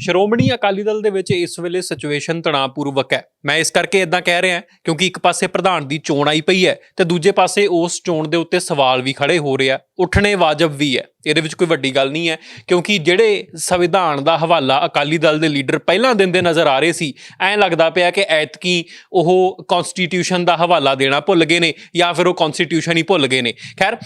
ਸ਼੍ਰੋਮਣੀ ਅਕਾਲੀ ਦਲ ਦੇ ਵਿੱਚ ਇਸ ਵੇਲੇ ਸਿਚੁਏਸ਼ਨ ਤਣਾਅਪੂਰਵਕ ਹੈ। ਮੈਂ ਇਸ ਕਰਕੇ ਇਦਾਂ ਕਹਿ ਰਿਹਾ ਕਿਉਂਕਿ ਇੱਕ ਪਾਸੇ ਪ੍ਰਧਾਨ ਦੀ ਚੋਣ ਆਈ ਪਈ ਹੈ ਤੇ ਦੂਜੇ ਪਾਸੇ ਉਸ ਚੋਣ ਦੇ ਉੱਤੇ ਸਵਾਲ ਵੀ ਖੜੇ ਹੋ ਰਹੇ ਆ। ਉੱਠਣੇ ਵਾਜਬ ਵੀ ਹੈ। ਇਹਦੇ ਵਿੱਚ ਕੋਈ ਵੱਡੀ ਗੱਲ ਨਹੀਂ ਹੈ, ਕਿਉਂਕਿ ਜਿਹੜੇ ਸੰਵਿਧਾਨ ਦਾ ਹਵਾਲਾ ਅਕਾਲੀ ਦਲ ਦੇ ਲੀਡਰ ਪਹਿਲਾਂ ਦਿੰਦੇ ਨਜ਼ਰ ਆ ਰਹੇ ਸੀ, ਐਂ ਲੱਗਦਾ ਪਿਆ ਕਿ ਐਤਕੀ ਉਹ ਕਨਸਟੀਟਿਊਸ਼ਨ ਦਾ ਹਵਾਲਾ ਦੇਣਾ ਭੁੱਲ ਗਏ ਨੇ ਜਾਂ ਫਿਰ ਉਹ ਕਨਸਟੀਟਿਊਸ਼ਨ ਹੀ ਭੁੱਲ ਗਏ ਨੇ। ਖੈਰ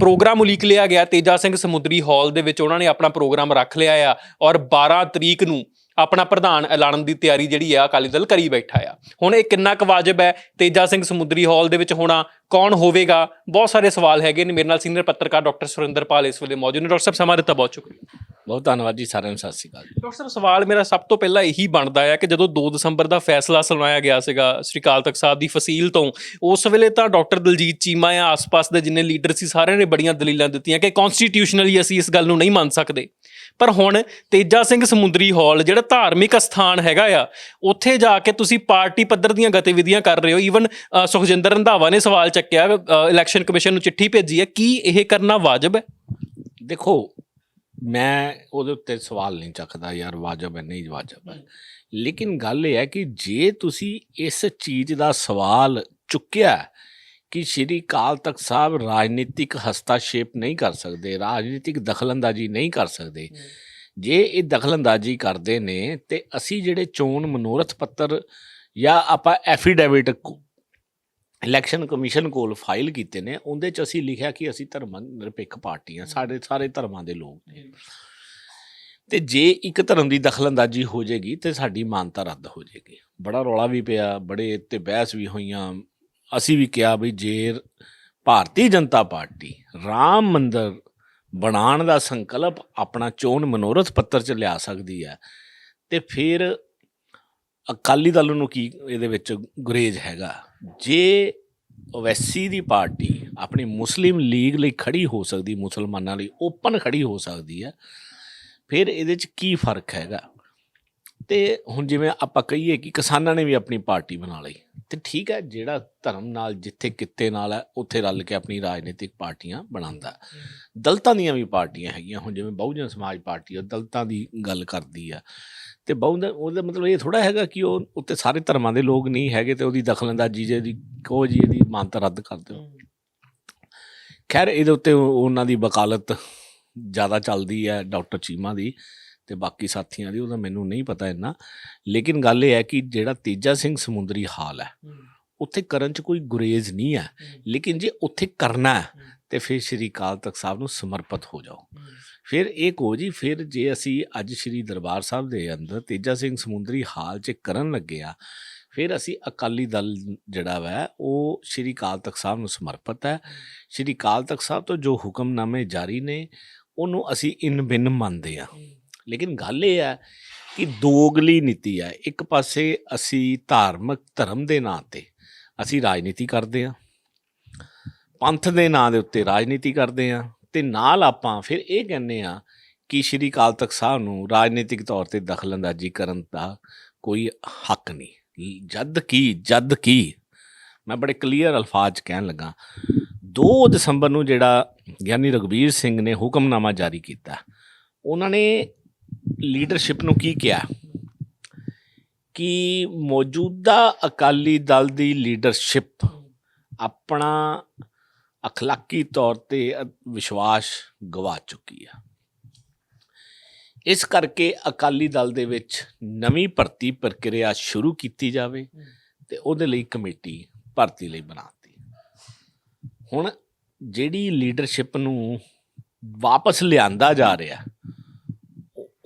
ਪ੍ਰੋਗਰਾਮ ਉਲੀਕ ਲਿਆ ਗਿਆ ਤੇਜਾ ਸਿੰਘ ਸਮੁੰਦਰੀ ਹਾਲ ਦੇ ਵਿੱਚ, ਉਹਨਾਂ ਨੇ ਆਪਣਾ ਪ੍ਰੋਗਰਾਮ ਰੱਖ ਲਿਆ ਆ ਔਰ 12 ਤਰੀਕ ਨੂੰ ਆਪਣਾ ਪ੍ਰਧਾਨ ਐਲਾਨਣ ਦੀ ਤਿਆਰੀ ਜਿਹੜੀ ਆ ਅਕਾਲੀ ਦਲ ਕਰੀ ਬੈਠਾ ਆ। ਹੁਣ ਇਹ ਕਿੰਨਾ ਕੁ ਵਾਜਬ ਹੈ? ਤੇਜਾ ਸਿੰਘ ਸਮੁੰਦਰੀ ਹਾਲ ਦੇ ਵਿੱਚ ਹੋਣਾ ਕੌਣ ਹੋਵੇਗਾ? ਬਹੁਤ ਸਾਰੇ ਸਵਾਲ ਹੈਗੇ ਨੇ। ਮੇਰੇ ਨਾਲ ਸੀਨੀਅਰ ਪੱਤਰਕਾਰ ਡਾਕਟਰ ਸੁਰਿੰਦਰਪਾਲ ਇਸ ਵੇਲੇ ਮੌਜੂਦ ਨੇ। ਡਾਕਟਰ ਸਾਹਿਬ ਸਮਾਂ ਦਿੱਤਾ ਬਹੁਤ ਸ਼ੁਕਰੀਆ ਬਹੁਤ ਧੰਨਵਾਦ ਜੀ ਸਾਰਿਆਂ ਨੂੰ ਸਤਿ ਸ਼੍ਰੀ ਅਕਾਲ ਡਾਕਟਰ ਸਾਹਿਬ ਸਵਾਲ ਮੇਰਾ ਸਭ ਤੋਂ ਪਹਿਲਾਂ ਇਹੀ ਬਣਦਾ ਹੈ ਕਿ ਜਦੋਂ 2 ਦਸੰਬਰ ਦਾ ਫੈਸਲਾ ਸੁਣਾਇਆ ਗਿਆ ਸੀਗਾ ਸ੍ਰੀ ਅਕਾਲ ਤਖਤ ਸਾਹਿਬ ਦੀ ਫਸੀਲ ਤੋਂ ਉਸ ਵੇਲੇ ਤਾਂ ਡਾਕਟਰ ਦਲਜੀਤ ਚੀਮਾ ਜਾਂ ਆਸ-ਪਾਸ ਦੇ ਜਿੰਨੇ ਲੀਡਰ ਸੀ ਸਾਰਿਆਂ ਨੇ ਬੜੀਆਂ ਦਲੀਲਾਂ ਦਿੱਤੀਆਂ ਕਿ ਕਨਸਟੀਟਿਊਸ਼ਨਲੀ ਅਸੀਂ ਇਸ ਗੱਲ ਨੂੰ ਨਹੀਂ ਮੰਨ ਸਕਦੇ। ਪਰ ਹੁਣ ਤੇਜਾ ਸਿੰਘ ਸਮੁੰਦਰੀ ਹਾਲ, ਜਿਹੜਾ ਧਾਰਮਿਕ ਸਥਾਨ ਹੈਗਾ ਆ, ਉੱਥੇ ਜਾ ਕੇ ਤੁਸੀਂ ਪਾਰਟੀ ਪੱਧਰ ਦੀਆਂ ਗਤੀਵਿਧੀਆਂ ਕਰ ਰਹੇ ਹੋ। ਈਵਨ ਸੁਖਜਿੰਦਰ ਰੰਧਾਵਾ ਨੇ ਸਵਾਲ ਚੱਕਿਆ ਇਲੈਕਸ਼ਨ ਕਮਿਸ਼ਨ ਨੂੰ ਚਿੱਠੀ ਭੇਜੀ ਹੈ। ਕੀ ਇਹ ਕਰਨਾ ਵਾਜਬ ਹੈ? ਦੇਖੋ, ਮੈਂ ਉਹਦੇ ਉੱਤੇ ਸਵਾਲ ਨਹੀਂ ਚੱਕਦਾ, ਯਾਰ ਵਾਜਬ ਹੈ, ਨਹੀਂ ਵਾਜਬ ਹੈ। ਲੇਕਿਨ ਗੱਲ ਇਹ ਹੈ ਕਿ ਜੇ ਤੁਸੀਂ ਇਸ ਚੀਜ਼ ਦਾ ਸਵਾਲ ਚੁੱਕਿਆ ਕਿ ਸ਼੍ਰੀ ਕਾਲ ਤਖਤ ਸਾਹਿਬ ਰਾਜਨੀਤਿਕ ਹਸਤਾਸ਼ੇਪ ਨਹੀਂ ਕਰ ਸਕਦੇ ਰਾਜਨੀਤਿਕ ਦਖਲਅੰਦਾਜ਼ੀ ਨਹੀਂ ਕਰ ਸਕਦੇ। ਜੇ ਇਹ ਦਖਲਅੰਦਾਜ਼ੀ ਕਰਦੇ ਨੇ ਤੇ ਅਸੀਂ ਜਿਹੜੇ ਚੋਣ ਮਨੋਰਥ ਪੱਤਰ ਜਾਂ ਆਪਾਂ ਐਫੀਡੇਵਿਟ ਇਲੈਕਸ਼ਨ ਕਮਿਸ਼ਨ ਕੋਲ ਫਾਈਲ ਕੀਤੇ ਨੇ ਉਹਦੇ ਚ ਅਸੀਂ ਲਿਖਿਆ ਕਿ ਅਸੀਂ ਧਰਮ ਨਿਰਪੇਖ ਪਾਰਟੀ ਹਾਂ ਸਾਡੇ ਸਾਰੇ ਧਰਮਾਂ ਦੇ ਲੋਕ ਨੇ। ਤੇ ਜੇ ਇੱਕ ਧਰਮ ਦੀ ਦਖਲਅੰਦਾਜ਼ੀ ਹੋ ਜਾਏਗੀ ਤੇ ਸਾਡੀ ਮਾਨਤਾ ਰੱਦ ਹੋ ਜਾਏਗੀ ਬੜਾ ਰੌਲਾ ਵੀ ਪਿਆ ਬੜੇ ਤੇ ਬਹਿਸ ਵੀ ਹੋਈਆਂ ਅਸੀਂ ਵੀ ਕਿਹਾ ਵੀ ਜੇ ਭਾਰਤੀ ਜਨਤਾ ਪਾਰਟੀ ਰਾਮ ਮੰਦਰ ਬਣਾਉਣ ਦਾ ਸੰਕਲਪ ਆਪਣਾ ਚੋਣ ਮਨੋਰਥ ਪੱਤਰ ਚ ਲਿਆ ਸਕਦੀ ਹੈ, ਤੇ ਫਿਰ ਅਕਾਲੀ ਦਲ ਨੂੰ ਕੀ ਇਹਦੇ ਵਿੱਚ ਗੁਰੇਜ ਹੈਗਾ? ਜੇ ਓਵੈਸੀ ਦੀ ਪਾਰਟੀ ਆਪਣੀ ਮੁਸਲਿਮ ਲੀਗ ਲਈ ਖੜੀ ਹੋ ਸਕਦੀ, ਮੁਸਲਮਾਨਾਂ ਲਈ ਓਪਨ ਖੜੀ ਹੋ ਸਕਦੀ ਹੈ, ਫਿਰ ਇਹਦੇ ਚ ਕੀ ਫ਼ਰਕ ਹੈਗਾ? ਤੇ ਹੁਣ ਜਿਵੇਂ ਆਪਾਂ ਕਹੀਏ ਕਿ ਕਿਸਾਨਾਂ ਨੇ ਵੀ ਆਪਣੀ ਪਾਰਟੀ ਬਣਾ ਲਈ ਤੇ ਠੀਕ ਹੈ ਜਿਹੜਾ ਧਰਮ ਨਾਲ ਜਿੱਥੇ ਕਿੱਤੇ ਨਾਲ ਹੈ ਉੱਥੇ ਰਲ ਕੇ ਆਪਣੀ ਰਾਜਨੀਤਿਕ ਪਾਰਟੀਆਂ ਬਣਾਉਂਦਾ। ਦਲਤਾਂ ਦੀਆਂ ਵੀ ਪਾਰਟੀਆਂ ਹੈਗੀਆਂ ਹੁਣ ਜਿਵੇਂ ਬਹੁਜਨ ਸਮਾਜ ਪਾਰਟੀ ਉਹ ਦਲਤਾਂ ਦੀ ਗੱਲ ਕਰਦੀ ਆ। ਤੇ ਬਹੁਜਨ ਉਹਦਾ ਮਤਲਬ ਇਹ ਥੋੜਾ ਹੈਗਾ ਕਿ ਉਹ ਉੱਤੇ ਸਾਰੇ ਧਰਮਾਂ ਦੇ ਲੋਕ ਨਹੀਂ ਹੈਗੇ ਤੇ ਉਹਦੀ ਦਖਲਅੰਦਾਜ਼ੀ ਜੇ ਦੀ ਕਹੋ ਜੀ ਇਹਦੀ ਮਾਨਤਾ ਰੱਦ ਕਰ ਦਿਓ। ਖੈਰ ਇਹਦੇ ਉੱਤੇ ਉਹ- ਉਹਨਾਂ ਦੀ ਵਕਾਲਤ ਜ਼ਿਆਦਾ ਚੱਲਦੀ ਹੈ ਡਾਕਟਰ ਚੀਮਾ ਦੀ। ਤੇ ਬਾਕੀ ਸਾਥੀਆਂ ਦੀ ਉਹਦਾ ਮੈਨੂੰ ਨਹੀਂ ਪਤਾ ਇੰਨਾ। ਲੇਕਿਨ ਗੱਲ ਇਹ ਹੈ ਕਿ ਜਿਹੜਾ ਤੇਜਾ ਸਿੰਘ ਸਮੁੰਦਰੀ ਹਾਲ ਹੈ ਉੱਥੇ ਕਰਨ ਚ ਕੋਈ ਗੁਰੇਜ਼ ਨਹੀਂ ਹੈ। ਲੇਕਿਨ ਜੇ ਉੱਥੇ ਕਰਨਾ ਹੈ ਤੇ ਫਿਰ ਸ਼੍ਰੀ ਅਕਾਲ ਤਖਤ ਸਾਹਿਬ ਨੂੰ ਸਮਰਪਿਤ ਹੋ ਜਾਓ। ਫਿਰ ਇਹ ਕਹੋ ਜੀ ਫਿਰ ਜੇ ਅਸੀਂ ਅੱਜ ਸ਼੍ਰੀ ਦਰਬਾਰ ਸਾਹਿਬ ਦੇ ਅੰਦਰ ਤੇਜਾ ਸਿੰਘ ਸਮੁੰਦਰੀ ਹਾਲ 'ਚ ਕਰਨ ਲੱਗੇ ਆ ਫਿਰ ਅਸੀਂ ਅਕਾਲੀ ਦਲ ਜਿਹੜਾ ਵਾ ਉਹ ਸ਼੍ਰੀ ਅਕਾਲ ਤਖਤ ਸਾਹਿਬ ਨੂੰ ਸਮਰਪਿਤ ਹੈ। ਸ਼੍ਰੀ ਅਕਾਲ ਤਖਤ ਸਾਹਿਬ ਤੋਂ ਜੋ ਹੁਕਮਨਾਮੇ ਜਾਰੀ ਨੇ ਉਹਨੂੰ ਅਸੀਂ ਇਨ ਬਿਨ ਮੰਨਦੇ ਆ ਲੇਕਿਨ ਗੱਲ ਇਹ ਹੈ ਕਿ ਦੋਗਲੀ ਨੀਤੀ ਹੈ। ਇੱਕ ਪਾਸੇ ਅਸੀਂ ਧਾਰਮਿਕ ਧਰਮ ਦੇ ਨਾਂ ਤੇ ਅਸੀਂ ਰਾਜਨੀਤੀ ਕਰਦੇ ਆ ਪੰਥ ਦੇ ਨਾਂ ਦੇ ਉੱਤੇ ਰਾਜਨੀਤੀ ਕਰਦੇ ਆ ਤੇ ਨਾਲ ਆਪਾਂ ਫਿਰ ਇਹ ਕਹਿੰਦੇ ਆ ਕਿ ਸ਼੍ਰੀ ਅਕਾਲ ਤਖਤ ਸਾਹਿਬ ਨੂੰ ਰਾਜਨੀਤਿਕ ਤੌਰ ਤੇ ਦਖਲਅੰਦਾਜ਼ੀ ਕਰਨ ਦਾ ਕੋਈ ਹੱਕ ਨਹੀਂ। ਜਦ ਕੀ ਜਦ ਕੀ, ਮੈਂ ਬੜੇ ਕਲੀਅਰ ਅਲਫਾਜ਼ ਕਹਿਣ ਲੱਗਾ 2 ਦਸੰਬਰ ਨੂੰ ਜਿਹੜਾ ਗਿਆਨੀ ਰਗਵੀਰ ਸਿੰਘ ਨੇ ਹੁਕਮਨਾਮਾ ਜਾਰੀ ਕੀਤਾ, ਉਹਨਾਂ ਨੇ ਲੀਡਰਸ਼ਿਪ ਨੂੰ ਕੀ ਕਿਹਾ? ਕਿ ਮੌਜੂਦਾ ਅਕਾਲੀ ਦਲ ਦੀ ਲੀਡਰਸ਼ਿਪ ਆਪਣਾ ਅਖਲਾਕੀ ਤੌਰ ਤੇ ਅ- ਵਿਸ਼ਵਾਸ ਗਵਾ ਚੁੱਕੀ ਆ। ਇਸ ਕਰਕੇ ਅਕਾਲੀ ਦਲ ਦੇ ਵਿੱਚ ਨਵੀਂ ਭਰਤੀ ਪ੍ਰਕਿਰਿਆ ਸ਼ੁਰੂ ਕੀਤੀ ਜਾਵੇ ਤੇ ਉਹਦੇ ਲਈ ਕਮੇਟੀ ਭਰਤੀ ਲਈ ਬਣਾਤੀ ਹੁਣ ਜਿਹੜੀ ਲੀਡਰਸ਼ਿਪ ਨੂੰ ਵਾਪਸ ਲਿਆਂਦਾ ਜਾ ਰਿਹਾ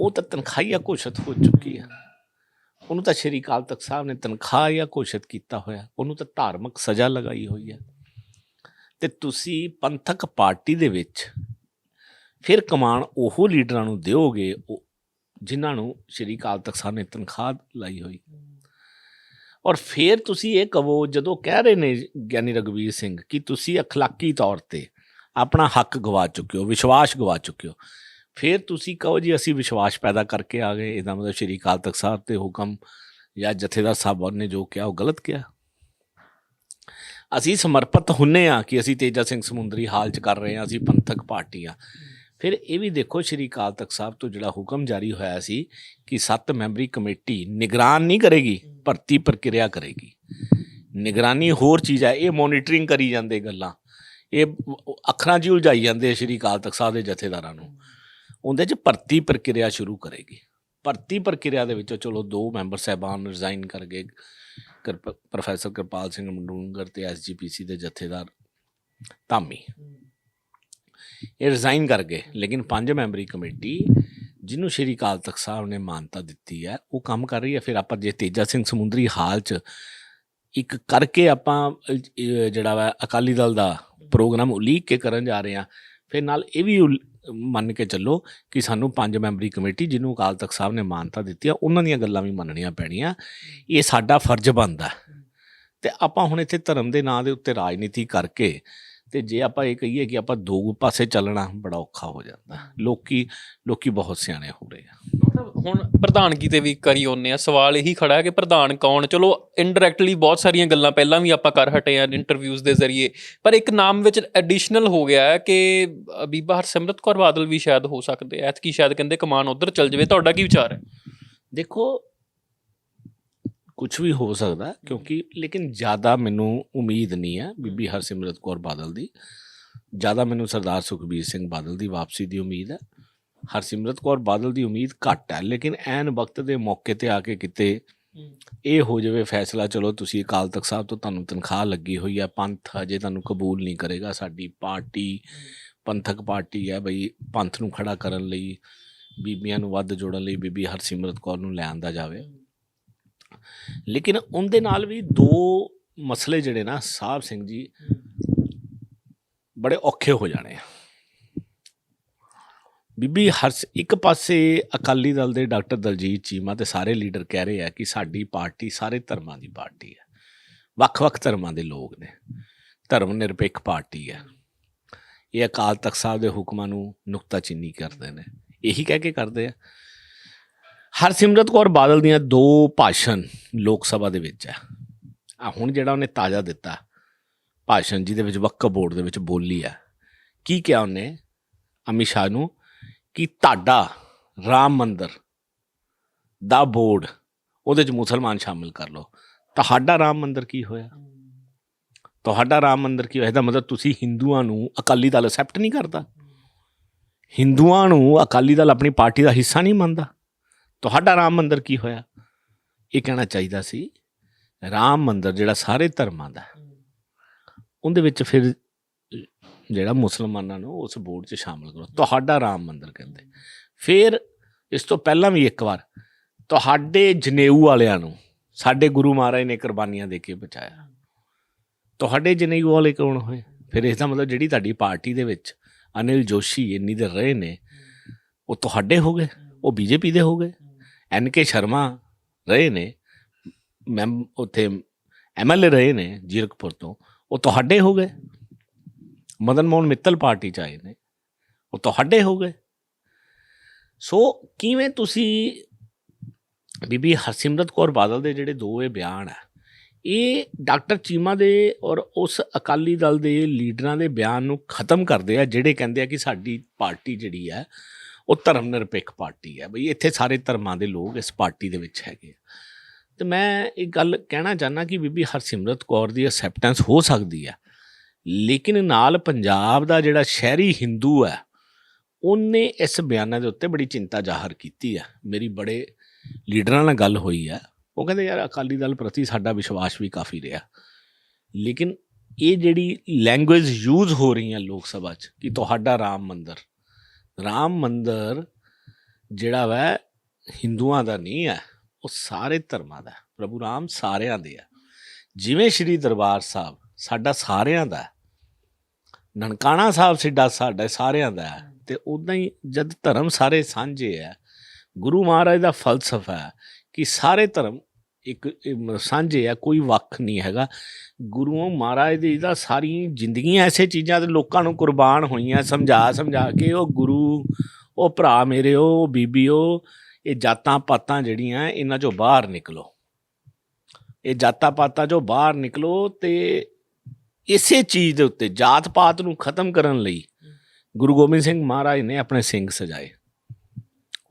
ਉਹ- ਉਹ ਤਾਂ ਤਨਖਾਹੀਆ ਘੋਸ਼ਿਤ ਹੋ ਚੁੱਕੀ ਹੈ ਉਹਨੂੰ ਤਾਂ ਸ਼੍ਰੀ ਅਕਾਲ ਤਖਤ ਸਾਹਿਬ ਨੇ ਤਨਖਾਹ ਜਾਂ ਘੋਸ਼ਿਤ ਕੀਤਾ ਹੋਇਆ ਉਹਨੂੰ ਤਾਂ ਧਾਰਮਿਕ ਸਜ਼ਾ ਲਗਾਈ ਹੋਈ ਹੈ ਤੇ ਤੁਸੀਂ ਪੰਥਕ ਪਾਰਟੀ ਦੇ ਵਿੱਚ ਫਿਰ ਕਮਾਨ ਉਹ ਲੀਡਰਾਂ ਨੂੰ ਦਿਓਗੇ ਉਹ ਜਿਨ੍ਹਾਂ ਨੂੰ ਸ਼੍ਰੀ ਅਕਾਲ ਤਖਤ ਸਾਹਿਬ ਨੇ ਤਨਖਾਹ ਲਾਈ ਹੋਈ ਔਰ ਫਿਰ ਤੁਸੀਂ ਇਹ ਕਹੋ ਜਦੋਂ ਕਹਿ ਰਹੇ ਨੇ ਗਿਆਨੀ ਰਗਵੀਰ ਸਿੰਘ ਕਿ ਤੁਸੀਂ ਅਖਲਾਕੀ ਤੌਰ ਤੇ ਆਪਣਾ ਹੱਕ ਗਵਾ ਚੁੱਕੇ ਹੋ ਵਿਸ਼ਵਾਸ ਗਵਾ ਚੁੱਕੇ ਹੋ ਫਿਰ ਤੁਸੀਂ ਕਹੋ ਜੀ, ਅਸੀਂ ਵਿਸ਼ਵਾਸ ਪੈਦਾ ਕਰਕੇ ਆ ਗਏ। ਇਹਦਾ ਮਤਲਬ ਸ਼੍ਰੀ ਅਕਾਲ ਤਖਤ ਸਾਹਿਬ ਤੇ ਹੁਕਮ ਜਾਂ ਜਥੇਦਾਰ ਸਾਹਿਬਾਨ ਨੇ ਜੋ ਕਿਹਾ, ਉਹ ਗਲਤ ਕਿਹਾ। ਅਸੀਂ ਸਮਰਪਿਤ ਹੁੰਨੇ ਆ ਕਿ ਅਸੀਂ ਤੇਜਾ ਸਿੰਘ ਸਮੁੰਦਰੀ ਹਾਲ ਚ ਕਰ ਰਹੇ ਆ, ਅਸੀਂ ਪੰਥਕ ਪਾਰਟੀਆਂ ਫਿਰ ਇਹ ਵੀ ਦੇਖੋ, ਸ਼੍ਰੀ ਅਕਾਲ ਤਖਤ ਸਾਹਿਬ ਤੋਂ ਜਿਹੜਾ ਹੁਕਮ ਜਾਰੀ ਹੋਇਆ ਸੀ ਕਿ ਸੱਤ ਮੈਂਬਰੀ ਕਮੇਟੀ ਨਿਗਰਾਨ ਨਹੀਂ ਕਰੇਗੀ, ਭਰਤੀ ਪ੍ਰਕਿਰਿਆ ਕਰੇਗੀ। ਨਿਗਰਾਨੀ ਹੋਰ ਚੀਜ਼ ਹੈ, ਇਹ ਮੋਨੀਟਰਿੰਗ ਕਰੀ ਜਾਂਦੇ ਗੱਲਾਂ। ਇਹ ਅੱਖਰਾਂ 'ਚ ਹੀ ਉਲਝਾਈ ਜਾਂਦੇ ਸ਼੍ਰੀ ਅਕਾਲ ਤਖਤ ਸਾਹਿਬ ਦੇ ਜਥੇਦਾਰਾਂ ਨੂੰ। ਉਹਦੇ 'ਚ ਭਰਤੀ ਪ੍ਰਕਿਰਿਆ ਸ਼ੁਰੂ ਕਰੇਗੀ। ਭਰਤੀ ਪ੍ਰਕਿਰਿਆ ਦੇ ਵਿੱਚੋਂ ਚਲੋ ਦੋ ਮੈਂਬਰ ਸਹਿਬਾਨ ਰਿਜ਼ਾਈਨ ਕਰ ਗਏ। ਕਿਰਪ- ਪ੍ਰੋਫੈਸਰ ਕਿਰਪਾਲ ਸਿੰਘ ਮੰਡੂੰਗਰ ਤੇ ਐਸਜੀਪੀਸੀ ਦੇ ਜਥੇਦਾਰ ਧਾਮੀ। ਇਹ ਰਿਜ਼ਾਈਨ ਕਰ ਗਏ, ਲੇਕਿਨ ਪੰਜ ਮੈਂਬਰੀ ਕਮੇਟੀ ਜਿਹਨੂੰ ਸ਼੍ਰੀ ਅਕਾਲ ਤਖਤ ਸਾਹਿਬ ਨੇ ਮਾਨਤਾ ਦਿੱਤੀ ਹੈ, ਉਹ ਕੰਮ ਕਰ ਰਹੀ ਹੈ। ਫਿਰ ਆਪਾਂ ਜੇ ਤੇਜਾ ਸਿੰਘ ਸਮੁੰਦਰੀ ਹਾਲ 'ਚ ਇੱਕ ਕਰਕੇ ਆਪਾਂ ਜਿਹੜਾ ਵਾ ਅਕਾਲੀ ਦਲ ਦਾ ਪ੍ਰੋਗਰਾਮ ਉਲੀਕ ਕੇ ਕਰਨ ਜਾ ਰਹੇ ਹਾਂ, ਫਿਰ ਨਾਲ ਇਹ ਵੀ ਉਲ- ਮੰਨ ਕੇ ਚੱਲੋ ਕਿ ਸਾਨੂੰ ਪੰਜ ਮੈਂਬਰੀ ਕਮੇਟੀ ਜਿਹਨੂੰ ਅਕਾਲ ਤਖਤ ਸਾਹਿਬ ਨੇ ਮਾਨਤਾ ਦਿੱਤੀ ਆ, ਉਹਨਾਂ ਦੀਆਂ ਗੱਲਾਂ ਵੀ ਮੰਨਣੀਆਂ ਪੈਣੀਆਂ। ਇਹ ਸਾਡਾ ਫਰਜ਼ ਬਣਦਾ। ਤੇ ਆਪਾਂ ਹੁਣ ਇੱਥੇ ਧਰਮ ਦੇ ਨਾਂ ਦੇ ਉੱਤੇ ਰਾਜਨੀਤੀ ਕਰਕੇ ਤੇ ਜੇ ਆਪਾਂ ਇਹ ਕਹੀਏ ਕਿ ਆਪਾਂ ਦੋ ਪਾਸੇ ਚੱਲਣਾ ਬੜਾ ਔਖਾ ਹੋ ਜਾਂਦਾ। ਲੋਕੀ ਲੋਕੀ ਬਹੁਤ ਸਿਆਣੇ ਹੋ ਰਹੇ ਆ। ਮਤਲਬ ਹੁਣ ਪ੍ਰਧਾਨਗੀ ਤੇ ਵੀ ਕਰੀ ਆਉਂਦੇ ਆ। ਸਵਾਲ ਇਹੀ ਖੜਾ ਹੈ ਕਿ ਪ੍ਰਧਾਨ ਕੌਣ? ਚਲੋ ਇਨਡਾਇਰੈਕਟਲੀ ਬਹੁਤ ਸਾਰੀਆਂ ਗੱਲਾਂ ਪਹਿਲਾਂ ਵੀ ਆਪਾਂ ਕਰ ਹਟੇ ਆ ਇੰਟਰਵਿਊਜ਼ ਦੇ ਜ਼ਰੀਏ। ਪਰ ਇੱਕ ਨਾਮ ਵਿੱਚ ਐਡੀਸ਼ਨਲ ਹੋ ਗਿਆ ਹੈ ਕਿ ਬੀਬਾ ਹਰਸਿਮਰਤ ਕੌਰ ਬਾਦਲ ਵੀ ਸ਼ਾਇਦ ਹੋ ਸਕਦੇ ਐਤਕੀ ਸ਼ਾਇਦ ਕਹਿੰਦੇ ਕਮਾਨ ਉਧਰ ਚੱਲ ਜਾਵੇ। ਤੁਹਾਡਾ ਕੀ ਵਿਚਾਰ ਹੈ? ਦੇਖੋ ਕੁਝ ਵੀ ਹੋ ਸਕਦਾ ਕਿਉਂਕਿ ਲੇਕਿਨ ਜ਼ਿਆਦਾ ਮੈਨੂੰ ਉਮੀਦ ਨਹੀਂ ਹੈ ਬੀਬੀ ਹਰਸਿਮਰਤ ਕੌਰ ਬਾਦਲ ਦੀ। ਜ਼ਿਆਦਾ ਮੈਨੂੰ ਸਰਦਾਰ ਸੁਖਬੀਰ ਸਿੰਘ ਬਾਦਲ ਦੀ ਵਾਪਸੀ ਦੀ ਉਮੀਦ ਹੈ। ਹਰਸਿਮਰਤ ਕੌਰ ਬਾਦਲ ਦੀ ਉਮੀਦ ਘੱਟ ਹੈ ਲੇਕਿਨ ਐਨ ਵਕਤ ਦੇ ਮੌਕੇ ਤੇ ਆ ਕੇ ਕਿਤੇ ਇਹ ਹੋ ਜਾਵੇ ਫੈਸਲਾ ਚਲੋ ਤੁਸੀਂ ਅਕਾਲ ਤਖਤ ਸਾਹਿਬ ਤੋਂ ਤੁਹਾਨੂੰ ਤਨਖਾਹ ਲੱਗੀ ਹੋਈ ਹੈ ਪੰਥ ਅਜੇ ਤੁਹਾਨੂੰ ਕਬੂਲ ਨਹੀਂ ਕਰੇਗਾ। ਸਾਡੀ ਪਾਰਟੀ ਪੰਥਕ ਪਾਰਟੀ ਹੈ ਬਈ ਪੰਥ ਨੂੰ ਖੜਾ ਕਰਨ ਲਈ ਬੀਬੀਆਂ ਨੂੰ ਵੱਧ ਜੋੜਨ ਲਈ ਬੀਬੀ ਹਰਸਿਮਰਤ ਕੌਰ ਨੂੰ ਲੈ ਆਂਦਾ ਜਾਵੇ ਲੇਕਿਨ ਉਹਦੇ ਨਾਲ ਵੀ ਦੋ ਮਸਲੇ ਜਿਹੜੇ ਨਾ, ਸਾਹਿਬ ਸਿੰਘ ਜੀ, ਬੜੇ ਔਖੇ ਹੋ ਜਾਣੇ ਆ। ਬੀਬੀ ਹਰ ਇੱਕ ਪਾਸੇ ਅਕਾਲੀ ਦਲ ਦੇ ਡਾਕਟਰ ਦਲਜੀਤ ਚੀਮਾ ਤੇ ਸਾਰੇ ਲੀਡਰ ਕਹਿ ਰਹੇ ਆ ਕਿ ਸਾਡੀ ਪਾਰਟੀ ਸਾਰੇ ਧਰਮਾਂ ਦੀ ਪਾਰਟੀ ਹੈ ਵੱਖ-ਵੱਖ ਧਰਮਾਂ ਦੇ ਲੋਕ ਨੇ। ਧਰਮ ਨਿਰਪੇਖ ਪਾਰਟੀ ਹੈ ਇਹ ਅਕਾਲ ਤਖਤ ਸਾਹਿਬ ਦੇ ਹੁਕਮਾਂ ਨੂੰ ਨੁਕਤਾਚੀਨੀ ਕਰਦੇ ਨੇ। ਇਹੀ ਕਹਿ ਕੇ ਕਰਦੇ ਆ। ਹਰਸਿਮਰਤ ਕੌਰ ਬਾਦਲ ਦੀਆਂ ਦੋ ਭਾਸ਼ਣ ਲੋਕ ਸਭਾ ਦੇ ਵਿੱਚ ਆ ਆ ਹੁਣ ਜਿਹੜਾ ਉਹਨੇ ਤਾਜ਼ਾ ਦਿੱਤਾ, ਭਾਸ਼ਣ ਜਿਹਦੇ ਵਿੱਚ ਵਕਫ ਬੋਰਡ ਦੇ ਵਿੱਚ ਬੋਲੀ ਆ ਕੀ ਕਿਹਾ ਉਹਨੇ ਅਮਿਤ ਸ਼ਾਹ ਨੂੰ? ਕਿ ਤੁਹਾਡਾ ਰਾਮ ਮੰਦਰ ਦਾ ਬੋਰਡ, ਉਹਦੇ ਚ ਮੁਸਲਮਾਨ ਸ਼ਾਮਿਲ ਕਰ ਲਓ। ਤੁਹਾਡਾ ਰਾਮ ਮੰਦਰ ਕੀ ਹੋਇਆ? ਤੁਹਾਡਾ ਰਾਮ ਮੰਦਰ ਕੀ ਹੋਇਆ? ਇਹਦਾ ਮਤਲਬ ਤੁਸੀਂ ਹਿੰਦੂਆਂ ਨੂੰ ਅਕਾਲੀ ਦਲ ਅਸੈਪਟ ਨਹੀਂ ਕਰਦਾ। ਹਿੰਦੂਆਂ ਨੂੰ ਅਕਾਲੀ ਦਲ ਆਪਣੀ ਪਾਰਟੀ ਦਾ ਹਿੱਸਾ ਨਹੀਂ ਮੰਨਦਾ। ਤੁਹਾਡਾ ਰਾਮ ਮੰਦਰ ਕੀ ਹੋਇਆ? ਇਹ ਕਹਿਣਾ ਚਾਹੀਦਾ ਸੀ, ਰਾਮ ਮੰਦਰ ਜਿਹੜਾ ਸਾਰੇ ਧਰਮਾਂ ਦਾ ਉਹਦੇ ਵਿੱਚ ਫਿਰ ਜਿਹੜਾ ਮੁਸਲਮਾਨਾਂ ਨੂੰ ਉਸ ਬੋਰਡ 'ਚ ਸ਼ਾਮਲ ਕਰੋ। ਤੁਹਾਡਾ ਰਾਮ ਮੰਦਰ ਕਹਿੰਦੇ। ਫਿਰ ਇਸ ਤੋਂ ਪਹਿਲਾਂ ਵੀ ਇੱਕ ਵਾਰ ਤੁਹਾਡੇ ਜਨੇਊ ਵਾਲਿਆਂ ਨੂੰ ਸਾਡੇ ਗੁਰੂ ਮਹਾਰਾਜ ਨੇ ਕੁਰਬਾਨੀਆਂ ਦੇ ਕੇ ਬਚਾਇਆ। ਤੁਹਾਡੇ ਜਨੇਊ ਵਾਲੇ ਕੌਣ ਹੋਏ? ਫਿਰ ਇਸ ਦਾ ਮਤਲਬ ਜਿਹੜੀ ਤੁਹਾਡੀ ਪਾਰਟੀ ਦੇ ਵਿੱਚ ਅਨਿਲ ਜੋਸ਼ੀ ਇੰਨੀ ਦੇਰ ਰਹੇ ਨੇ, ਉਹ ਤੁਹਾਡੇ ਹੋ ਗਏ? ਉਹ ਬੀਜੇਪੀ ਦੇ ਹੋ ਗਏ? ਐਨ ਕੇ ਸ਼ਰਮਾ ਰਹੇ ਨੇ ਮੈਂ ਉੱਥੇ ਐਮਐਲਏ ਰਹੇ ਨੇ ਜੀਰਕਪੁਰ ਤੋਂ, ਉਹ ਤੁਹਾਡੇ ਹੋ ਗਏ। ਮਦਨ ਮੋਹਨ ਮਿੱਤਲ ਪਾਰਟੀ ਚ ਆਏ ਨੇ, ਉਹ ਤੁਹਾਡੇ ਹੋ ਗਏ। ਸੋ ਕਿਵੇਂ ਤੁਸੀਂ ਬੀਬੀ ਹਰਸਿਮਰਤ ਕੌਰ ਬਾਦਲ ਦੇ ਜਿਹੜੇ ਦੋ ਇਹ ਬਿਆਨ ਹੈ ਇਹ ਡਾਕਟਰ ਚੀਮਾ ਦੇ ਔਰ ਉਸ ਅਕਾਲੀ ਦਲ ਦੇ ਲੀਡਰਾਂ ਦੇ ਬਿਆਨ ਨੂੰ ਖਤਮ ਕਰਦੇ ਆ, ਜਿਹੜੇ ਕਹਿੰਦੇ ਆ ਕਿ ਸਾਡੀ ਪਾਰਟੀ ਜਿਹੜੀ ਹੈ ਉਹ ਧਰਮ ਨਿਰਪੇਖ ਪਾਰਟੀ ਹੈ ਬਈ, ਇੱਥੇ ਸਾਰੇ ਧਰਮਾਂ ਦੇ ਲੋਕ ਇਸ ਪਾਰਟੀ ਦੇ ਵਿੱਚ ਹੈਗੇ ਆ। ਤੇ ਮੈਂ ਇਹ ਗੱਲ ਕਹਿਣਾ ਚਾਹਨਾ ਕਿ ਬੀਬੀ ਹਰਸਿਮਰਤ ਕੌਰ ਦੀ ਅਸੈਪਟੈਂਸ ਹੋ ਸਕਦੀ ਹੈ, ਲੇਕਿਨ ਨਾਲ ਪੰਜਾਬ ਦਾ ਜਿਹੜਾ ਸ਼ਹਿਰੀ ਹਿੰਦੂ ਹੈ, ਉਹਨੇ ਇਸ ਬਿਆਨਾਂ ਦੇ ਉੱਤੇ ਬੜੀ ਚਿੰਤਾ ਜ਼ਾਹਰ ਕੀਤੀ ਹੈ। ਮੇਰੀ ਬੜੇ ਲੀਡਰਾਂ ਨਾਲ ਗੱਲ ਹੋਈ ਹੈ। ਉਹ ਕਹਿੰਦੇ, ਯਾਰ, ਅਕਾਲੀ ਦਲ ਪ੍ਰਤੀ ਸਾਡਾ ਵਿਸ਼ਵਾਸ ਵੀ ਕਾਫੀ ਰਿਹਾ। ਲੇਕਿਨ ਇਹ ਜਿਹੜੀ ਲੈਂਗੁਏਜ ਯੂਜ਼ ਹੋ ਰਹੀ ਹੈ ਲੋਕ ਸਭਾ 'ਚ ਕਿ ਤੁਹਾਡਾ ਰਾਮ ਮੰਦਰ ਰਾਮ ਮੰਦਰ ਜਿਹੜਾ ਵੈ, ਹਿੰਦੂਆਂ ਦਾ ਨਹੀਂ ਹੈ, ਉਹ ਸਾਰੇ ਧਰਮਾਂ ਦਾ ਪ੍ਰਭੂ ਰਾਮ ਸਾਰਿਆਂ ਦੇ ਆ ਜਿਵੇਂ ਸ਼੍ਰੀ ਦਰਬਾਰ ਸਾਹਿਬ ਸਾਡਾ ਸਾਰਿਆਂ ਦਾ ਨਨਕਾਣਾ ਸਾਹਿਬ ਸਿੱਡਾ ਸਾਡਾ ਸਾਰਿਆਂ ਦਾ ਹੈ ਤੇ ਉਦਾਂ ਹੀ ਜਦ ਧਰਮ ਸਾਰੇ ਸਾਂਝੇ ਆ ਗੁਰੂ ਮਹਾਰਾਜ ਦਾ ਫਲਸਫਾ ਹੈ ਕਿ ਸਾਰੇ ਧਰਮ ਇੱਕ ਸਾਂਝੇ ਆ ਕੋਈ ਵੱਖ ਨਹੀਂ ਹੈਗਾ। ਗੁਰੂ ਮਹਾਰਾਜ ਦੀ ਦਾ ਸਾਰੀ ਜ਼ਿੰਦਗੀਆਂ ਐਸੇ ਚੀਜ਼ਾਂ ਤੇ ਲੋਕਾਂ ਨੂੰ ਕੁਰਬਾਨ ਹੋਈਆਂ, ਸਮਝਾ ਸਮਝਾ ਕੇ ਉਹ ਗੁਰੂ, ਉਹ ਭਰਾ ਮੇਰੇ, ਉਹ ਬੀਬੀਓ ਇਹ ਜਾਤਾਂ ਪਾਤਾਂ ਜਿਹੜੀਆਂ ਇਹਨਾਂ ਚੋਂ ਬਾਹਰ ਨਿਕਲੋ। ਇਹ ਜਾਤਾਂ ਪਾਤਾਂ ਚੋਂ ਬਾਹਰ ਨਿਕਲੋ ਤੇ ਇਸੇ ਚੀਜ਼ ਦੇ ਉੱਤੇ, ਜਾਤ ਪਾਤ ਨੂੰ ਖਤਮ ਕਰਨ ਲਈ ਗੁਰੂ ਗੋਬਿੰਦ ਸਿੰਘ ਮਹਾਰਾਜ ਨੇ ਆਪਣੇ ਸਿੰਘ ਸਜਾਏ।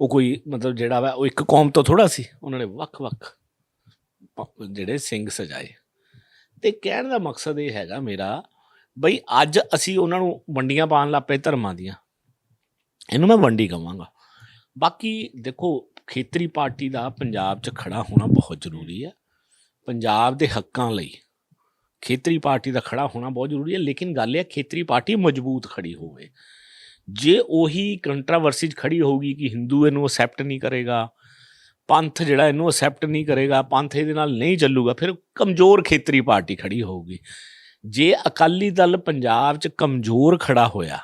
ਉਹ ਕੋਈ ਮਤਲਬ ਜਿਹੜਾ ਵਾ, ਉਹ ਇੱਕ ਕੌਮ ਤੋਂ ਥੋੜਾ ਸੀ, ਉਹਨਾਂ ਨੇ ਵੱਖ-ਵੱਖ ਜਿਹੜੇ ਸਿੰਘ ਸਜਾਏ। ਤੇ ਕਹਿਣ ਦਾ ਮਕਸਦ ਇਹ ਹੈਗਾ ਮੇਰਾ, ਬਈ ਅੱਜ ਅਸੀਂ ਉਹਨਾਂ ਨੂੰ ਵੰਡੀਆਂ ਪਾਉਣ ਲੱਗ ਪਏ ਧਰਮਾਂ ਦੀਆਂ। ਇਹਨੂੰ ਮੈਂ ਵੰਡੀ ਕਵਾਂਗਾ। ਬਾਕੀ ਦੇਖੋ, ਖੇਤਰੀ ਪਾਰਟੀ ਦਾ ਪੰਜਾਬ 'ਚ ਖੜਾ ਹੋਣਾ ਬਹੁਤ ਜ਼ਰੂਰੀ ਹੈ। ਪੰਜਾਬ ਦੇ ਹੱਕਾਂ ਲਈ ਖੇਤਰੀ ਪਾਰਟੀ ਦਾ ਖੜਾ ਹੋਣਾ ਬਹੁਤ ਜ਼ਰੂਰੀ ਹੈ, ਲੇਕਿਨ ਗੱਲ ਇਹ ਹੈ ਖੇਤਰੀ ਪਾਰਟੀ ਮਜ਼ਬੂਤ ਖੜੀ ਹੋਵੇ। ਜੇ ਉਹੀ ਕੰਟਰੋਵਰਸੀ 'ਚ ਖੜੀ ਹੋਊਗੀ ਕਿ ਹਿੰਦੂ ਇਹਨੂੰ ਅਸੈਪਟ ਨਹੀਂ ਕਰੇਗਾ ਪੰਥ ਜਿਹੜਾ ਇਹਨੂੰ ਅਸੈਪਟ ਨਹੀਂ ਕਰੇਗਾ, ਪੰਥ ਇਹਦੇ ਨਾਲ ਨਹੀਂ ਚੱਲੂਗਾ, ਫਿਰ ਕਮਜ਼ੋਰ ਖੇਤਰੀ ਪਾਰਟੀ ਖੜੀ ਹੋਊਗੀ। ਜੇ ਅਕਾਲੀ ਦਲ ਪੰਜਾਬ 'ਚ ਕਮਜ਼ੋਰ ਖੜਾ ਹੋਇਆ,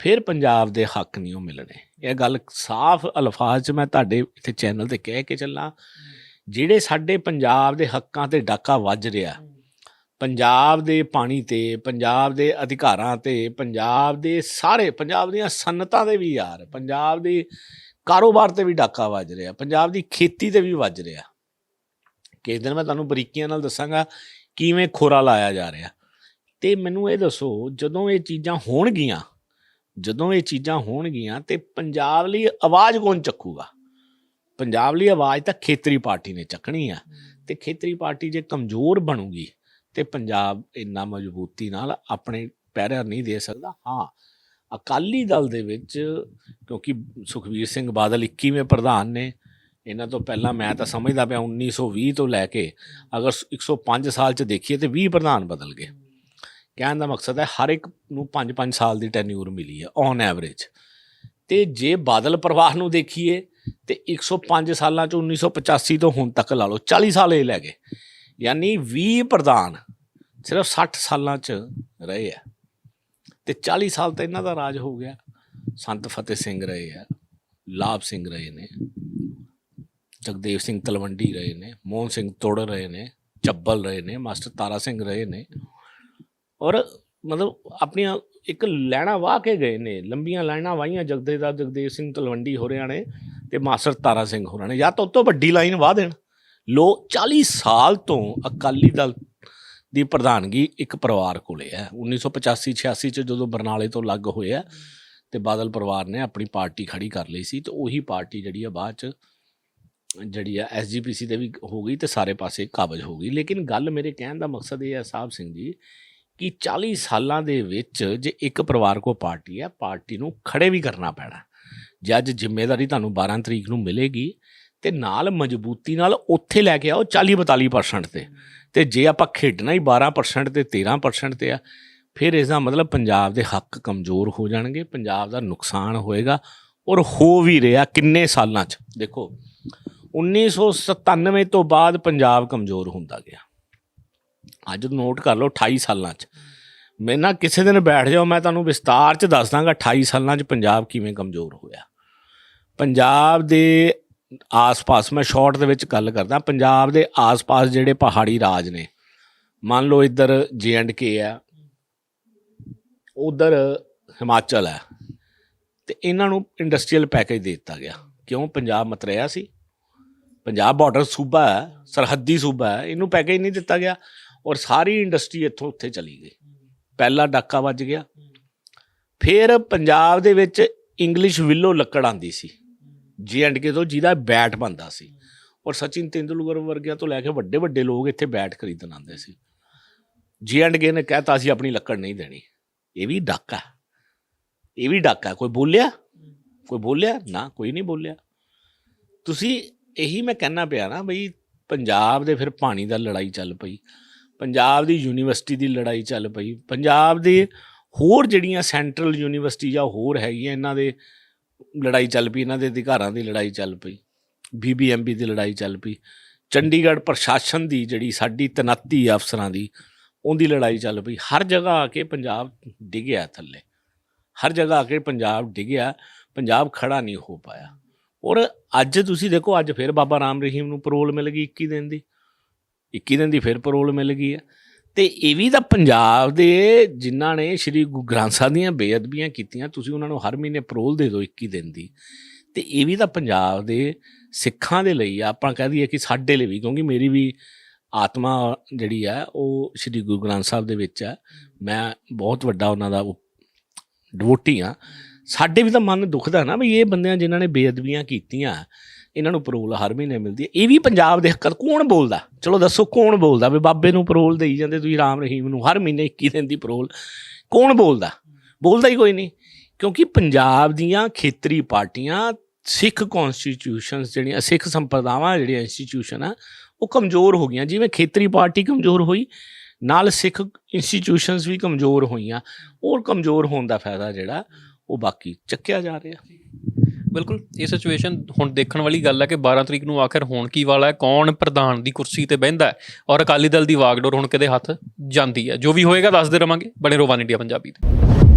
ਫਿਰ ਪੰਜਾਬ ਦੇ ਹੱਕ ਨਹੀਂ ਉਹ ਮਿਲਣੇ। ਇਹ ਗੱਲ ਸਾਫ਼ ਅਲਫਾਜ਼ 'ਚ ਮੈਂ ਤੁਹਾਡੇ ਇੱਥੇ ਚੈਨਲ ਤੇ ਕਹਿ ਕੇ ਚੱਲਾਂ। ਜਿਹੜੇ ਸਾਡੇ ਪੰਜਾਬ ਦੇ ਹੱਕਾਂ ਤੇ ਡਾਕਾ ਵੱਜ ਰਿਹਾ, ਪੰਜਾਬ ਦੇ ਪਾਣੀ ਤੇ, ਪੰਜਾਬ ਦੇ ਅਧਿਕਾਰਾਂ ਤੇ, ਪੰਜਾਬ ਦੇ ਸਾਰੇ, ਪੰਜਾਬ ਦੀਆਂ ਸਨਅਤਾਂ ਦੇ ਵੀ ਯਾਰ, ਪੰਜਾਬ ਦੇ ਕਾਰੋਬਾਰ ਤੇ ਵੀ ਡਾਕਾ ਵੱਜ ਰਿਹਾ ਪੰਜਾਬ ਦੀ ਖੇਤੀ ਤੇ ਵੀ ਵੱਜ ਰਿਹਾ। ਕਿਸੇ ਦਿਨ ਮੈਂ ਤੁਹਾਨੂੰ ਬਰੀਕੀਆਂ ਨਾਲ ਦੱਸਾਂਗਾ ਕਿਵੇਂ ਖੋਰਾ ਲਾਇਆ ਜਾ ਰਿਹਾ। ਤੇ ਮੈਨੂੰ ਇਹ ਦੱਸੋ ਜਦੋਂ ਇਹ ਚੀਜ਼ਾਂ ਹੋਣਗੀਆਂ ਜਦੋਂ ਇਹ ਚੀਜ਼ਾਂ ਹੋਣਗੀਆਂ ਤੇ ਪੰਜਾਬ ਲਈ ਆਵਾਜ਼ ਕੌਣ ਚੱਕੂਗਾ? ਪੰਜਾਬ ਲਈ ਆਵਾਜ਼ ਤਾਂ ਖੇਤਰੀ ਪਾਰਟੀ ਨੇ ਚੱਕਣੀ ਆ। ਤੇ ਖੇਤਰੀ ਪਾਰਟੀ ਜੇ ਕਮਜ਼ੋਰ ਬਣੂਗੀ ਤੇ ਪੰਜਾਬ ਇੰਨਾ ਮਜ਼ਬੂਤੀ ਨਾਲ ਆਪਣੇ ਪੈਰਾਂ ਨਹੀਂ ਦੇ ਸਕਦਾ। ਹਾਂ ਅਕਾਲੀ ਦਲ ਦੇ ਵਿੱਚ, ਕਿਉਂਕਿ ਸੁਖਵੀਰ ਸਿੰਘ ਬਾਦਲ 21ਵੇਂ ਪ੍ਰਧਾਨ ਨੇ, ਇਹਨਾਂ ਤੋਂ ਪਹਿਲਾਂ ਮੈਂ ਤਾਂ ਸਮਝਦਾ ਪਿਆ 1920 ਤੋਂ ਲੈ ਕੇ, ਅਗਰ 105 ਸਾਲ ਚ ਦੇਖੀਏ ਤੇ 20 ਪ੍ਰਧਾਨ ਬਦਲ ਗਏ। ਕਹਿਣ ਦਾ ਮਕਸਦ ਹੈ ਹਰ ਇੱਕ ਨੂੰ 5-5 ਸਾਲ ਦੀ ਟੈਨਿਊਰ ਮਿਲੀ ਹੈ ਔਨ ਐਵਰੇਜ ਤੇ ਜੇ ਬਾਦਲ ਪਰਿਵਾਰ ਨੂੰ ਦੇਖੀਏ, ਤੇ 105 ਸਾਲਾਂ ਚ 1985 ਤੋਂ ਹੁਣ ਤੱਕ ਲਾ ਲਓ 40 ਸਾਲ ਇਹ ਲੈ ਗਏ। ਯਾਨੀ 20 ਪ੍ਰਧਾਨ ਸਿਰਫ 60 ਸਾਲਾਂ ਚ ਰਹੇ ਆ। ਤੇ 40 ਸਾਲ ਤਾਂ ਇਹਨਾਂ ਦਾ ਰਾਜ ਹੋ ਗਿਆ। ਸੰਤ ਫਤਿਹ ਸਿੰਘ ਰਹੇ ਆ, ਲਾਭ ਸਿੰਘ ਰਹੇ ਨੇ, ਜਗਦੇਵ ਸਿੰਘ ਤਲਵੰਡੀ ਰਹੇ ਨੇ, ਮੋਹਨ ਸਿੰਘ ਤੋੜ ਰਹੇ ਨੇ, ਚੱਬਲ ਰਹੇ ਨੇ, ਮਾਸਟਰ ਤਾਰਾ ਸਿੰਘ ਰਹੇ ਨੇ। ਔਰ ਮਤਲਬ ਆਪਣੀਆਂ ਇੱਕ ਲੈਣਾ ਵਾਹ ਕੇ ਗਏ ਨੇ, ਲੰਬੀਆਂ ਲਾਈਨਾਂ ਵਾਹੀਆਂ ਜਗਦੇ ਦਾ ਜਗਦੇਵ ਸਿੰਘ ਤਲਵੰਡੀ ਹੋਰਿਆਂ ਨੇ ਤੇ ਮਾਸਟਰ ਤਾਰਾ ਸਿੰਘ ਹੋਰਾਂ ਨੇ। ਜਾਂ ਤਾਂ ਉਤੋਂ ਵੱਡੀ ਲਾਈਨ ਵਾਹ ਦੇਣ। ਲੋ 40 ਸਾਲ ਤੋਂ ਅਕਾਲੀ ਦਲ ਦੀ ਪ੍ਰਧਾਨਗੀ ਇੱਕ ਪਰਿਵਾਰ ਕੋਲੇ ਹੈ। 1985 86 ਚ ਜਦੋਂ ਬਰਨਾਲੇ ਤੋਂ ਲੱਗ ਹੋਏ ਆ ਤੇ ਬਾਦਲ ਪਰਿਵਾਰ ਨੇ ਆਪਣੀ ਪਾਰਟੀ ਖੜੀ ਕਰ ਲਈ ਸੀ ਤੇ ਉਹੀ ਪਾਰਟੀ ਜਿਹੜੀ ਆ ਬਾਅਦ ਚ ਜਿਹੜੀ ਆ ਐਸਜੀਪੀਸੀ ਤੇ ਵੀ ਹੋ ਗਈ ਤੇ ਸਾਰੇ ਪਾਸੇ ਕਾਬਜ ਹੋ ਗਈ। ਲੇਕਿਨ ਗੱਲ ਮੇਰੇ ਕਹਿਣ ਦਾ ਮਕਸਦ ਇਹ ਹੈ ਸਾਹਿਬ ਸਿੰਘ ਜੀ ਕਿ 40 ਸਾਲਾਂ ਦੇ ਵਿੱਚ ਜੇ ਇੱਕ ਪਰਿਵਾਰ ਕੋ ਪਾਰਟੀ ਹੈ, ਪਾਰਟੀ ਨੂੰ ਖੜੇ ਵੀ ਕਰਨਾ ਪੈਣਾ। ਜੇ ਅੱਜ ਜ਼ਿੰਮੇਵਾਰੀ ਤੁਹਾਨੂੰ 12 ਤਰੀਕ ਨੂੰ ਮਿਲੇਗੀ ਤੇ ਨਾਲ ਮਜ਼ਬੂਤੀ ਨਾਲ ਉੱਥੇ ਲੈ ਕੇ ਆਓ 40 42% ਤੇ। ਤੇ ਜੇ ਆਪਾਂ ਖੇਡਣਾ ਹੀ 12% ਤੇ 13% ਤੇ ਆ, ਫਿਰ ਇਸ ਦਾ ਮਤਲਬ ਪੰਜਾਬ ਦੇ ਹੱਕ ਕਮਜ਼ੋਰ ਹੋ ਜਾਣਗੇ, ਪੰਜਾਬ ਦਾ ਨੁਕਸਾਨ ਹੋਏਗਾ ਔਰ ਹੋ ਵੀ ਰਿਹਾ ਕਿੰਨੇ ਸਾਲਾਂ 'ਚ। ਦੇਖੋ 1997 ਤੋਂ ਬਾਅਦ ਪੰਜਾਬ ਕਮਜ਼ੋਰ ਹੁੰਦਾ ਗਿਆ। ਅੱਜ ਨੋਟ ਕਰ ਲਓ 28 ਸਾਲਾਂ 'ਚ। ਮੈਂ ਨਾ ਕਿਸੇ ਦਿਨ ਬੈਠ ਜਾਓ, ਮੈਂ ਤੁਹਾਨੂੰ ਵਿਸਤਾਰ 'ਚ ਦੱਸ ਦਾਂਗਾ 28 ਸਾਲਾਂ 'ਚ ਪੰਜਾਬ ਕਿਵੇਂ ਕਮਜ਼ੋਰ ਹੋਇਆ। ਪੰਜਾਬ ਦੇ ਆਸ-ਪਾਸ ਮੈਂ ਸ਼ਾਰਟ ਦੇ ਵਿੱਚ ਗੱਲ ਕਰਦਾ ਪੰਜਾਬ ਦੇ ਆਸ-ਪਾਸ ਜਿਹੜੇ ਪਹਾੜੀ ਰਾਜ ਨੇ ਮੰਨ ਲਓ ਇੱਧਰ ਕੇ ਆ ਉਧਰ ਹਿਮਾਚਲ ਹੈ ਤੇ ਇਹਨਾਂ ਨੂੰ ਇੰਡਸਟਰੀਅਲ ਪੈਕੇਜ ਦੇ ਦਿੱਤਾ ਗਿਆ। ਕਿਉਂ? ਪੰਜਾਬ ਮਤਰਿਆ ਸੀ। ਪੰਜਾਬ ਬਾਰਡਰ ਸੂਬਾ ਹੈ ਸਰਹੱਦੀ ਸੂਬਾ ਹੈ ਇਹਨੂੰ ਪੈਕੇਜ ਨਹੀਂ ਦਿੱਤਾ ਗਿਆ ਔਰ ਸਾਰੀ ਇੰਡਸਟਰੀ ਇੱਥੋਂ ਉੱਥੇ ਚਲੀ ਗਈ। ਪਹਿਲਾ ਡਾਕਾ ਵੱਜ ਗਿਆ। ਫਿਰ ਪੰਜਾਬ ਦੇ ਵਿੱਚ ਇੰਗਲਿਸ਼ ਵਿਲੋ ਲੱਕੜ ਆਂਦੀ ਸੀ। ਜੀ ਐਂਡ ਕੇ ਤੋਂ ਜਿਹਦਾ ਬੈਟ ਬੰਦਾ ਸੀ। ਔਰ ਸਚਿਨ ਤੇਂਦੁਲਕਰ ਵਰਗਿਆਂ ਤੋਂ ਲੈ ਕੇ ਵੱਡੇ ਵੱਡੇ ਲੋਕ ਇੱਥੇ ਬੈਟ ਖਰੀਦਣ ਆਉਂਦੇ ਸੀ। ਜੀ ਐਂਡ ਕੇ ਨੇ ਕਹਿਤਾ ਸੀ ਆਪਣੀ ਲੱਕੜ ਨਹੀਂ ਦੇਣੀ। ਇਹ ਵੀ ਡਾਕਾ ਇਹ ਵੀ ਡਾਕਾ ਕੋਈ ਬੋਲਿਆ? ਕੋਈ ਬੋਲਿਆ? ਨਾ, ਕੋਈ ਨਹੀਂ ਬੋਲਿਆ। ਤੁਸੀਂ ਇਹੀ ਮੈਂ ਕਹਿਣਾ ਪਿਆ ਨਾ ਬਈ ਪੰਜਾਬ ਦੇ ਫਿਰ ਪਾਣੀ ਦਾ ਲੜਾਈ ਚੱਲ ਪਈ। ਪੰਜਾਬ ਦੀ ਯੂਨੀਵਰਸਿਟੀ ਦੀ ਲੜਾਈ ਚੱਲ ਪਈ। ਪੰਜਾਬ ਦੇ ਹੋਰ ਜਿਹੜੀਆਂ ਸੈਂਟਰਲ ਯੂਨੀਵਰਸਿਟੀ ਜਾਂ ਹੋਰ ਹੈਗੀਆਂ, ਇਹਨਾਂ ਦੇ ਲੜਾਈ ਚੱਲ ਪਈ, ਇਹਨਾਂ ਦੇ ਅਧਿਕਾਰਾਂ ਦੀ ਲੜਾਈ ਚੱਲ ਪਈ ਬੀਬੀਐਮਬੀ ਦੀ ਲੜਾਈ ਚੱਲ ਪਈ, ਚੰਡੀਗੜ੍ਹ ਪ੍ਰਸ਼ਾਸਨ ਦੀ ਜਿਹੜੀ ਸਾਡੀ ਤਨੱਤੀ ਅਫਸਰਾਂ ਦੀ, ਉਹਦੀ ਲੜਾਈ ਚੱਲ ਪਈ। ਹਰ ਜਗ੍ਹਾ ਆ ਕੇ ਪੰਜਾਬ ਡਿੱਗਿਆ ਥੱਲੇ, ਹਰ ਜਗ੍ਹਾ ਆ ਕੇ ਪੰਜਾਬ ਡਿੱਗਿਆ, ਪੰਜਾਬ ਖੜਾ ਨਹੀਂ ਹੋ ਪਾਇਆ। ਔਰ ਅੱਜ ਤੁਸੀਂ ਦੇਖੋ, ਅੱਜ ਫਿਰ ਬਾਬਾ ਰਾਮ ਰਹੀਮ ਨੂੰ ਪਰੋਲ ਮਿਲ ਗਈ 21 ਦਿਨ ਦੀ 21 ਦਿਨ ਦੀ ਫਿਰ ਪਰੋਲ ਮਿਲ ਗਈ ਹੈ। ਤੇ ਇਹ ਵੀ ਤਾਂ ਪੰਜਾਬ ਦੇ ਜਿਨ੍ਹਾਂ ਨੇ ਸ੍ਰੀ ਗੁਰੂ ਗ੍ਰੰਥ ਸਾਹਿਬ ਦੀਆਂ ਬੇਅਦਬੀਆਂ ਕੀਤੀਆਂ, ਤੁਸੀਂ ਉਹਨਾਂ ਨੂੰ ਹਰ ਮਹੀਨੇ ਪਰੋਲ ਦੇ ਦਿਓ 21 ਦਿਨ ਦੀ। ਤੇ ਇਹ ਵੀ ਤਾਂ ਪੰਜਾਬ ਦੇ ਸਿੱਖਾਂ ਦੇ ਲਈ ਆ। ਆਪਾਂ ਕਹਿ ਦਈਏ ਕਿ ਸਾਡੇ ਲਈ ਵੀ, ਕਿਉਂਕਿ ਮੇਰੀ ਵੀ ਆਤਮਾ ਜਿਹੜੀ ਆ, ਉਹ ਸ੍ਰੀ ਗੁਰੂ ਗ੍ਰੰਥ ਸਾਹਿਬ ਦੇ ਵਿੱਚ ਆ। ਮੈਂ ਬਹੁਤ ਵੱਡਾ ਉਹਨਾਂ ਦਾ ਉਹ ਡਿਵੋਟੀ ਆ। ਸਾਡੇ ਵੀ ਤਾਂ ਮਨ ਦੁਖਦਾ ਨਾ ਵੀ ਇਹ ਬੰਦਿਆਂ ਜਿਨ੍ਹਾਂ ਨੇ ਬੇਅਦਬੀਆਂ ਕੀਤੀਆਂ ਇਹਨਾਂ ਨੂੰ ਪਰੋਲ ਹਰ ਮਹੀਨੇ ਮਿਲਦੀ ਹੈ। ਇਹ ਵੀ ਪੰਜਾਬ ਦੇ ਹੱਕਾਂ ਕੌਣ ਬੋਲਦਾ? ਚਲੋ ਦੱਸੋ, ਕੌਣ ਬੋਲਦਾ? ਵੀ ਬਾਬੇ ਨੂੰ ਪਰੋਲ ਦੇਈ ਜਾਂਦੇ, ਤੁਸੀਂ ਰਾਮ ਰਹੀਮ ਨੂੰ ਹਰ ਮਹੀਨੇ 21 ਦਿਨ ਦੀ ਪਰੋਲ ਕੌਣ ਬੋਲਦਾ? ਬੋਲਦਾ ਹੀ ਕੋਈ ਨਹੀਂ। ਕਿਉਂਕਿ ਪੰਜਾਬ ਦੀਆਂ ਖੇਤਰੀ ਪਾਰਟੀਆਂ, ਸਿੱਖ ਕਨਸਟੀਟਿਊਸ਼ਨਸ ਜਿਹੜੀਆਂ, ਸਿੱਖ ਸੰਪਰਦਾਵਾਂ ਜਿਹੜੀਆਂ ਇੰਸਟੀਟਿਊਸ਼ਨ ਆ, ਉਹ ਕਮਜ਼ੋਰ ਹੋ ਗਈਆਂ। ਜਿਵੇਂ ਖੇਤਰੀ ਪਾਰਟੀ ਕਮਜ਼ੋਰ ਹੋਈ, ਨਾਲ ਸਿੱਖ ਇੰਸਟੀਟਿਊਸ਼ਨਸ ਵੀ ਕਮਜ਼ੋਰ ਹੋਈਆਂ। ਉਹ ਕਮਜ਼ੋਰ ਹੋਣ ਦਾ ਫਾਇਦਾ ਜਿਹੜਾ, ਉਹ ਬਾਕੀ ਚੱਕਿਆ ਜਾ ਰਿਹਾ। ਬਿਲਕੁਲ, ਇਹ ਸਿਚੁਏਸ਼ਨ ਹੁਣ ਦੇਖਣ ਵਾਲੀ ਗੱਲ ਹੈ ਕਿ 12 ਤਰੀਕ ਨੂੰ ਆਖਿਰ ਹੋਣ ਕੀ ਵਾਲਾ ਹੈ, ਕੌਣ ਪ੍ਰਧਾਨ ਦੀ ਕੁਰਸੀ ਤੇ ਬਹਿੰਦਾ ਹੈ ਔਰ ਅਕਾਲੀ ਦਲ ਦੀ ਵਾਗਡੋਰ ਹੁਣ ਕਿਹਦੇ ਹੱਥ ਜਾਂਦੀ ਹੈ। ਜੋ ਵੀ ਹੋਏਗਾ, ਦੱਸਦੇ ਰਵਾਂਗੇ। ਬਣੇ ਰੋਵਾਨ ਇੰਡੀਆ ਪੰਜਾਬੀ ਤੇ।